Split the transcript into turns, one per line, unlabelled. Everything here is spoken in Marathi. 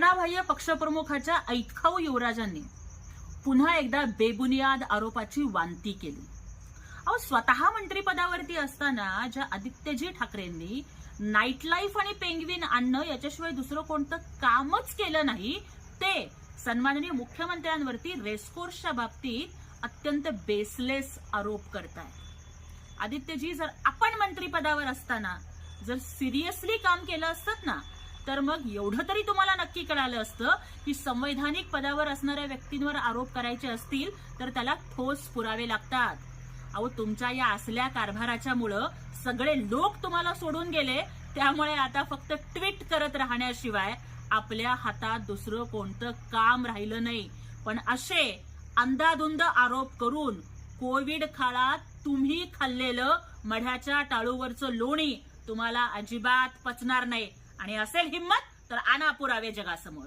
घटनाबाह्य पक्षप्रमुखाच्या ऐतखाऊ युवराजांनी पुन्हा एकदा बेबुनियाद आरोपाची वांती केली. अहो स्वतः मंत्रीपदावरती असताना ज्या आदित्यजी ठाकरेंनी नाईट लाईफ आणि पेंग्विन आणणं याच्याशिवाय दुसरं कोणतं कामच केलं नाही ते सन्माननीय मुख्यमंत्र्यांवरती रेसकोर्सच्या बाबतीत अत्यंत बेसलेस आरोप करताय आदित्यजी जर आपण मंत्रिपदावर असताना जर सिरियसली काम केलं असतं ना तर मग एवढं तरी तुम्हाला नक्की कळालं असतं की संवैधानिक पदावर असणाऱ्या व्यक्तींवर आरोप करायचे असतील तर त्याला ठोस पुरावे लागतात. अहो तुमच्या या असल्या कारभाराच्यामुळं सगळे लोक तुम्हाला सोडून गेले त्यामुळे आता फक्त ट्विट करत राहण्याशिवाय आपल्या हातात दुसरं कोणतं काम राहिलं नाही. पण असे अंदाधुंद आरोप करून कोविड काळात तुम्ही खाल्लेलं मढ्याच्या टाळूवरचं लोणी तुम्हाला अजिबात पचणार नाही. आणि असेल हिंमत तर आणा पुरावे जगासमोर.